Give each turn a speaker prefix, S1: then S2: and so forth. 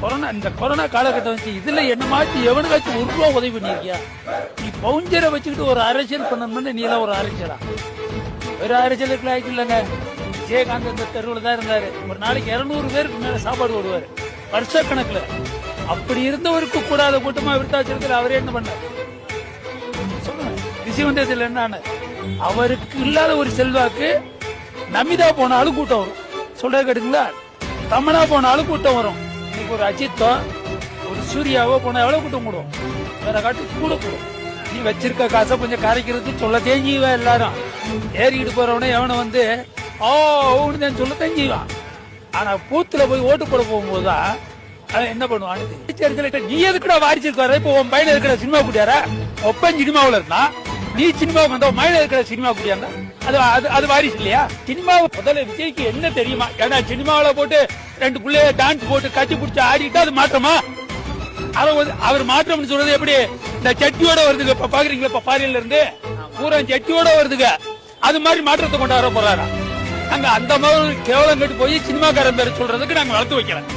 S1: Corona இந்த corona காலகட்டம் வச்சு இதுல என்ன மாத்தி எவனுக்காச்சும் ஒரு ரூபா உதவி பண்ணிருக்கியா? நீ பவுஞ்சரை வச்சுக்கிட்டு ஒரு அரசியல் பண்ணணும்னு நீ எல்லாம் ஒரு அரசியலா ஒரு அரசியலுக்கு லாய்க்கு இல்லைங்க விஜயகாந்த் இந்த தெருவில் தான் இருந்தாரு. ஒரு நாளைக்கு இருநூறு பேருக்கு மேல சாப்பாடு போடுவாரு. வருஷ கணக்குல அப்படி இருந்தவருக்கு கூடாத கூட்டமா விருத்தாச்சலத்தில் அவரே என்ன பண்ணார்? சொல்லுங்க. ரிஷிவந்தத்தில் என்ன அவருக்கு இல்லாத ஒரு செல்வாக்கு நமிதா போனாலும் கூட்டம் வரும். சொல்ற கேட்டுங்களா தமனா போனாலும் கூட்டம் வரும். ஒரு அஜித்தோ ஒரு சூர்யாவோ போனா எவ்வளவு கூட்டம் கூடும்? வேற காட்டு கூட கூடும். நீ வச்சிருக்க காசை கொஞ்சம் கரைக்கிறதுக்கு சொல்ல தேஞ்சிவா எல்லாரும்? ஏறிக்கிட்டு போறவனே எவனை வந்து ஓ ஓன்னு தான் சொல்ல தேஞ்சிவான். ஆனா பூத்துல போய் ஓட்டு போட போகும்போதுதான் அவன் என்ன பண்ணுவான்? நீ எதுக்குடா வாரிசுக்கு வர இப்போ உன் பையன் இருக்கிற சினிமா குடியாரா ஒப்பன் சினிமாவுல இருந்தா நீ சினிமாவுக்கு வந்த உன் மயில இருக்கிற சினிமா குடியாங்க அது அது அது வாரிசு இல்லையா சினிமாவை முதல்ல விஜய்க்கு என்ன தெரியுமா? ஏன்னா சினிமாவில் போட்டு ரெண்டு பிள்ளைய டான்ஸ் போட்டு கட்டி பிடிச்சி ஆடிட்டு அது மாற்றமா? அவர் வந்து அவர் மாற்றம்னு சொல்றது எப்படி? இந்த சட்டியோட வருதுங்க. இப்ப பாக்குறீங்களா? இப்ப பாரியில இருந்து? பூரா சட்டியோட வருதுங்க. அது மாதிரி மாற்றத்தை கொண்டு வர போறாரா? நாங்க அந்த மாதிரி கேவலம் கட்டு போய் சினிமாக்காரன் பேர் சொல்றதுக்கு நாங்க வளர்த்து வைக்கிறோம்